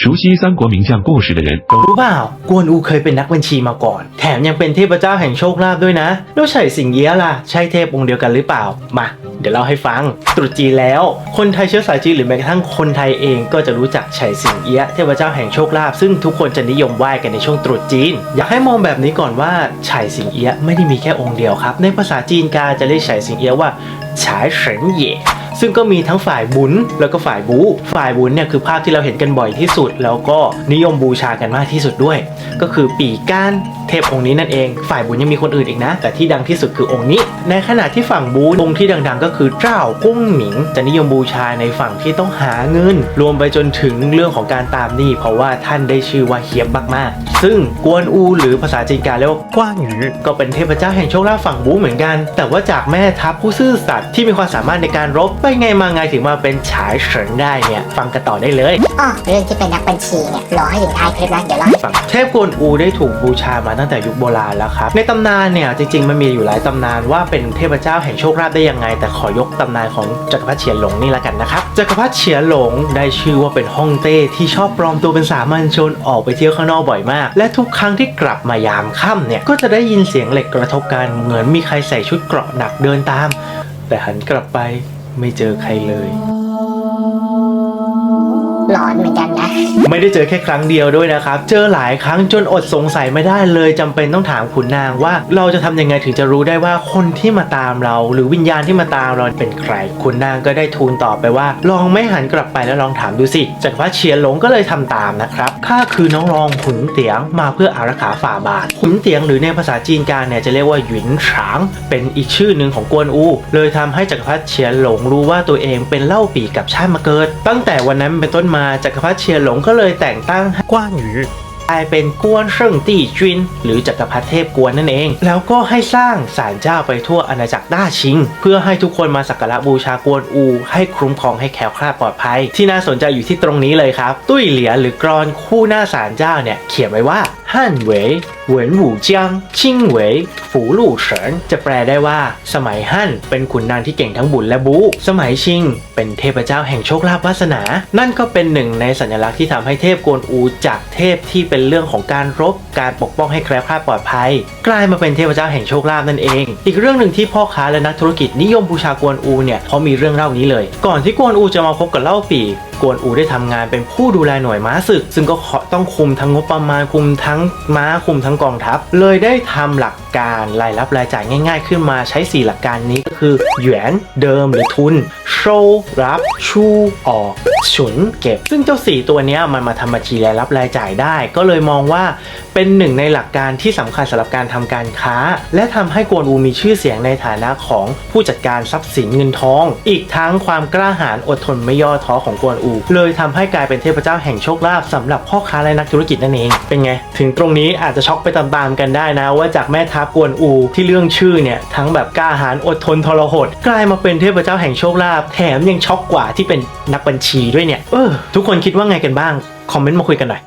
熟悉三国名将故事的人都 รู้เปล่ากวนอูเคยเป็นนักบัญชีมาก่อน แถมยังเป็นเทพเจ้าแห่งโชคลาภด้วยนะ แล้วไฉสิงเอี้ยะล่ะ ใช่เทพองค์เดียวกันหรือเปล่า มา เดี๋ยวเล่าให้ฟัง ตรุษจีนแล้ว คนไทยเชื้อสายจีนหรือแม้กระทั่งคนไทยเองก็จะรู้จักไฉสิงเอี้ยะเทพเจ้าแห่งโชคลาภซึ่งทุกคนจะนิยมไหว้กันในช่วงตรุษจีน อยากให้มองแบบนี้ก่อนว่าไฉสิงเอี้ยะไม่ได้มีแค่องค์เดียวครับ ในภาษาจีนกาจะเรียกไฉสิงเอี้ยะว่าฉายเฉินเหย่ ซึ่งก็มีทั้งฝ่ายบุญแล้วก็ฝ่ายบูฝ่ายบุญเนี่ยคือภาพที่เราเห็นกันบ่อยที่สุด แล้วก็นิยมบูชากันมากที่สุดด้วย ก็คือปีก้าน เทพองค์นี้นั่นเอง ฝ่ายบุญยังมีคนอื่นอีกนะ แต่ที่ดังที่สุดคือองค์นี้ ในขณะที่ฝั่งบูองค์ที่ดังๆ ก็คือเจ้ากุ้งหมิง จะนิยมบูชาในฝั่งที่ต้องหาเงิน รวมไปจนถึงเรื่องของการตามหนี้ เพราะว่าท่านได้ชื่อว่าเฮียบมากๆ ซึ่งกวนอูหรือภาษาจีนกาเรียกว่ากว้างหยูก็เป็นเทพเจ้าแห่งโชคลาภฝั่งบูเหมือนกัน แต่ว่าจากแม่ทัพผู้ซื่อสัตย์ที่มีความสามารถในการรบไปไงมาไงถึงมาเป็นฉายเฉินได้เนี่ยฟังกันต่อได้เลยอ้อเรื่องที่เป็นนักบัญชีเนี่ยรอให้ถึงท้ายคลิปนะเดี๋ยวเล่าให้ฝั่งเทพกวนอูได้ถูกบูชามาตั้งแต่ยุคโบราณแล้วครับ ในตำนานเนี่ยจริงๆ มันมีอยู่หลายตำนานว่าเป็นเทพเจ้าแห่งโชคลาภได้ยังไง แต่ขอยกตำนานของจักรพรรดิเฉียนหลงนี่ละกันนะครับจักรพรรดิเฉียนหลงได้ชื่อว่าเป็นฮ่องเต้ที่ชอบปลอมตัวเป็นสามัญชนออกไปเที่ยวข้างนอกบ่อยมาก และทุกครั้งที่กลับมายามค่ำเนี่ยก็จะได้ยินเสียงเหล็กกระทบกันเหมือนมีใครใส่ชุดเกราะหนักเดินตาม แต่หันกลับไปไม่เจอใครเลย ไม่ได้เจอแค่ครั้งเดียวด้วยนะครับ เจอหลายครั้งจนอดสงสัยไม่ได้เลยจำเป็นต้องถามขุนนางว่าเราจะทำยังไงถึงจะรู้ได้ว่าคนที่มาตามเรา หรือวิญญาณที่มาตามเราเป็นใครขุนนางก็ได้ทูลตอบไปว่า ลองไม่หันกลับไปแล้วลองถามดูสิจักรพรรดิเฉียนหลงก็เลยทำตามนะครับข้าคือน้องรองขุนเตียงมาเพื่ออารักขาฝ่าบาทขุนเตียงหรือในภาษาจีนกลางเนี่ยจะเรียกว่าหยุนฉาง เป็นอีกชื่อหนึ่งของกวนอู เลยทำให้จักรพรรดิเฉียนหลงรู้ว่าตัวเองเป็นเล่าปีกับชาติมาเกิด ตั้งแต่วันนั้นเป็นต้นมาจักรพรรดิเฉียนหลงก็เลยแต่งตั้งกว้างหยูกลายเป็นกวนเซิงตี้จุนหรือจักรพรรดิเทพกวนนั่นเอง แล้วก็ให้สร้างศาลเจ้าไปทั่วอาณาจักรด้าชิง เพื่อให้ทุกคนมาสักการะบูชากวนอู ให้คุ้มครองให้แคล้วคลาดปลอดภัย ที่น่าสนใจอยู่ที่ตรงนี้เลยครับ ตุ้ยเหลียหรือกรอนคู่หน้าศาลเจ้าเนี่ยเขียนไว้ว่า ฮั่นเหวยเหวินหูเจียงชิงเหวยฝูลู่เฉินจะแปลได้ว่า สมัยฮั่นเป็นขุนนางที่เก่งทั้งบุญและบูสมัยชิง เป็นเทพเจ้าแห่งโชคลาภวาสนา นั่นก็เป็นหนึ่งในสัญลักษณ์ที่ทำให้เทพกวนอูจากเทพที่เป็นเรื่องของการรบการปกป้องให้แคล้วคลาดปลอดภัย กลายมาเป็นเทพเจ้าแห่งโชคลาภนั่นเอง อีกเรื่องหนึ่งที่พ่อค้าและนักธุรกิจนิยมบูชากวนอูเนี่ยเพราะมีเรื่องเล่านี้เลย ก่อนที่กวนอูจะมาพบกับเล่าปีกวนอูได้ทำงานเป็นผู้ดูแลหน่วยม้าศึก ซึ่งก็ต้องคุมทั้งงบประมาณคุมทั้งม้าคุมทั้งกองทัพ เลยได้ทำหลักการรายรับรายจ่ายง่าย ๆ ขึ้นมาใช้ 4 หลักการนี้ก็คือหยวนเดิมหรือทุน โชรับ ชูออกฉุนเก็บ ซึ่งเจ้า 4 ตัวนี้มันมาทำบัญชีรายรับรายจ่ายได้ ก็เลยมองว่าเป็นหนึ่งในหลักการที่สำคัญสำหรับการทำการค้า และทำให้กวนอูมีชื่อเสียงในฐานะของผู้จัดการทรัพย์สินเงินทอง อีกทั้งความกล้าหาญอดทนไม่ย่อท้อของกวนอู เลยทำให้กลายเป็นเทพเจ้าแห่งโชคลาภสำหรับพ่อค้าและนักธุรกิจนั่นเอง เป็นไง ถึงตรงนี้อาจจะช็อกไปตามๆกันได้นะ ว่าจากแม่ทัพกวนอูที่เรื่องชื่อเนี่ยทั้งแบบกล้าหาญอดทนทรหดกลายมาเป็นเทพเจ้าแห่งโชคลาภแถมยังช็อกกว่าที่เป็นนักบัญชีด้วยเนี่ย เออ ทุกคนคิดว่าไงกันบ้าง คอมเมนต์มาคุยกันหน่อย